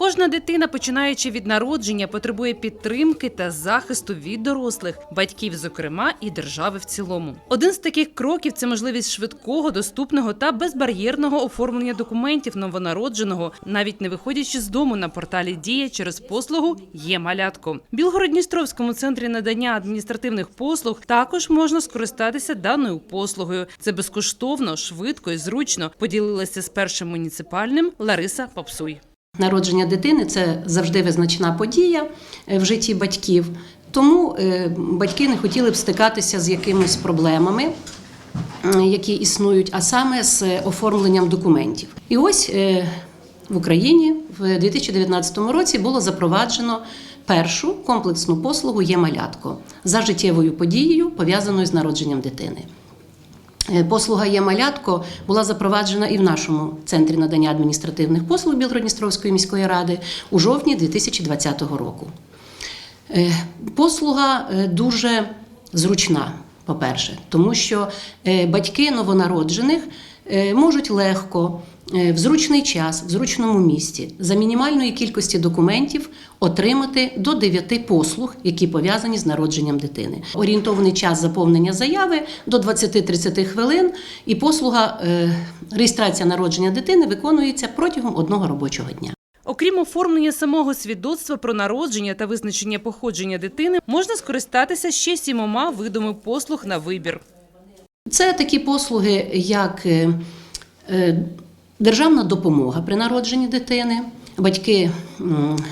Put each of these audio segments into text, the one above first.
Кожна дитина, починаючи від народження, потребує підтримки та захисту від дорослих, батьків, зокрема, і держави в цілому. Один з таких кроків це можливість швидкого, доступного та безбар'єрного оформлення документів новонародженого, навіть не виходячи з дому на порталі Дія через послугу є малятко. В Білгород-Дністровському центрі надання адміністративних послуг також можна скористатися даною послугою. Це безкоштовно, швидко і зручно. Поділилася з першим муніципальним Лариса Попсуй. Народження дитини це завжди визначна подія е, в житті батьків. Тому е, батьки не хотіли б стикатися з якимись проблемами, е, які існують, а саме з оформленням документів. І ось е, в Україні в 2019 році було запроваджено першу комплексну послугу є малятко за життєвою подією, пов'язаною з народженням дитини. Е, Послуга є малятко була запроваджена і в нашому центрі надання адміністративних послуг Білгородністровської міської ради у жовтні 2020 року. Е, Послуга е, дуже зручна, по-перше, тому що батьки новонароджених можуть легко, в зручний час, в зручному місці, за мінімальної кількості документів отримати до 9 послуг, які пов'язані з народженням дитини. Орієнтовний час заповнення заяви до 20-30 хвилин, і послуга е, реєстрація народження дитини виконується протягом одного робочого дня. Окрім оформлення самого свідоцтва про народження та визначення походження дитини, можна скористатися ще сімома видами послуг на вибір. Це такі послуги, як е, е, державна допомога при народженні дитини. Батьки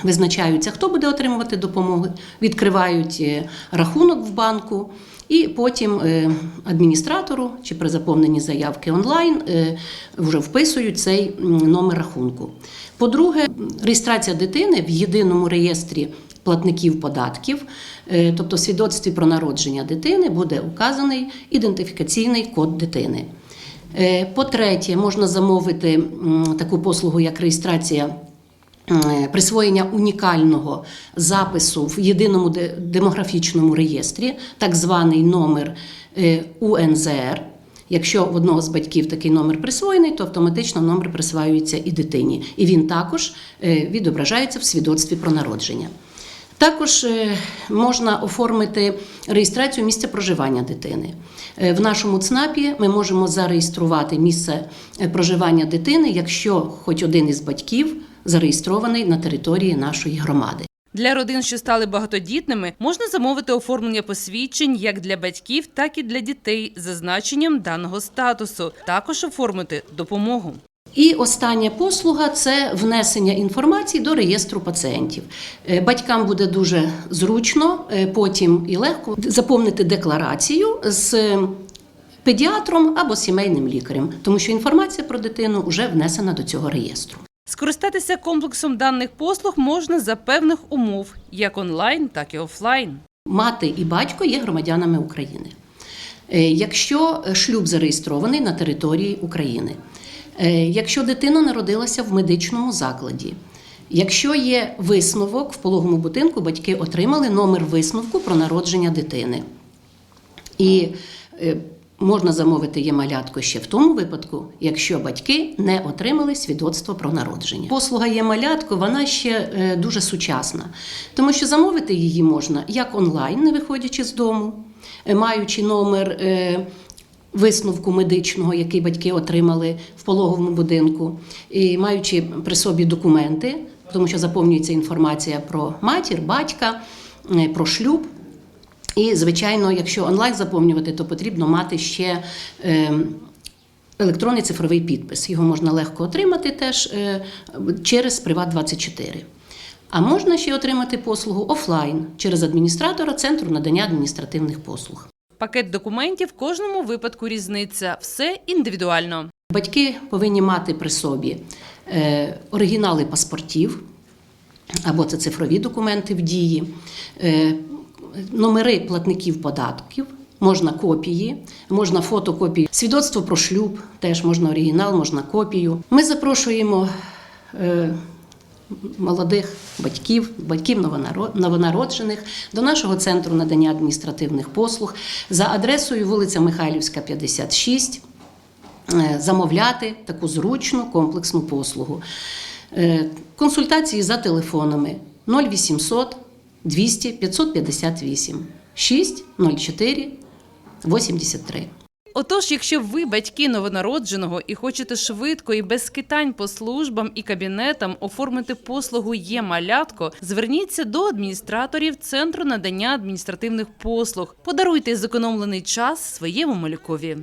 визначаються, хто буде отримувати допомогу, відкривають е, рахунок в банку, і потім е, адміністратору чи при заповненні заявки онлайн е, вже вписують цей номер рахунку. По-друге, реєстрація дитини в єдиному реєстрі платників податків, тобто в свідоцтві про народження дитини, буде указаний ідентифікаційний код дитини. Е, По-третє, можна замовити таку послугу, як реєстрація. е, Присвоєння унікального запису в єдиному демографічному реєстрі, так званий номер е, УНЗР. Якщо в одного з батьків такий номер присвоєний, то автоматично номер присваюється і дитині. І він також відображається в свідоцтві про народження. Також е, можна оформити реєстрацію місця проживання дитини. Е, В нашому ЦНАПі ми можемо зареєструвати місце е, проживання дитини, якщо хоч один із батьків зареєстрований на території нашої громади. Для родин, що стали багатодітними, можна замовити оформлення посвідчень як для батьків, так і для дітей з зазначенням даного статусу. Також оформити допомогу. І остання послуга це внесення інформації до реєстру пацієнтів. Е, Батькам буде дуже зручно, е, потім і легко заповнити декларацію з педіатром або сімейним лікарем, тому що інформація про дитину вже внесена до цього реєстру. Скористатися комплексом даних послуг можна за певних умов, як онлайн, так і офлайн. Мати і батько є громадянами України. Е, Якщо шлюб зареєстрований на території України, е, якщо дитина народилася в медичному закладі, якщо є висновок в пологому будинку, батьки отримали номер висновку про народження дитини. І е, можна замовити є малятко ще в тому випадку, якщо батьки не отримали свідоцтво про народження. Послуга є малятко, вона ще е, дуже сучасна, тому що замовити її можна як онлайн, не виходячи з дому, е, маючи номер. Висновку медичного, який батьки отримали в пологовому будинку, і маючи при собі документи, тому що заповнюється інформація про матір, батька, е, про шлюб. І, звичайно, якщо онлайн заповнювати, то потрібно мати ще е, електронний цифровий підпис. Його можна легко отримати теж е, через Приват24. А можна ще отримати послугу офлайн через адміністратора Центру надання адміністративних послуг. Пакет документів в кожному випадку різниця. Все індивідуально. Батьки повинні мати при собі е, оригінали паспортів, або це цифрові документи в дії, е, номери платників податків. Можна копії, можна фотокопії. Свідоцтво про шлюб, теж можна оригінал, можна копію. Ми запрошуємо е, молодих батьків, батьків новонароджених до нашого центру надання адміністративних послуг за адресою вулиця Михайлівська, 56 е, замовляти таку зручну комплексну послугу. Е, Консультації за телефонами 0800 200 558 6 04 83. Отож, якщо ви батьки новонародженого і хочете швидко і без скитань по службам і кабінетам оформити послугу є малятко, зверніться до адміністраторів центру надання адміністративних послуг. Подаруйте зекономлений час своєму малюкові.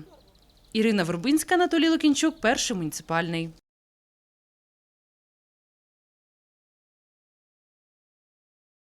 Ірина Вербинська, Анатолій Лукінчук, перший муніципальний.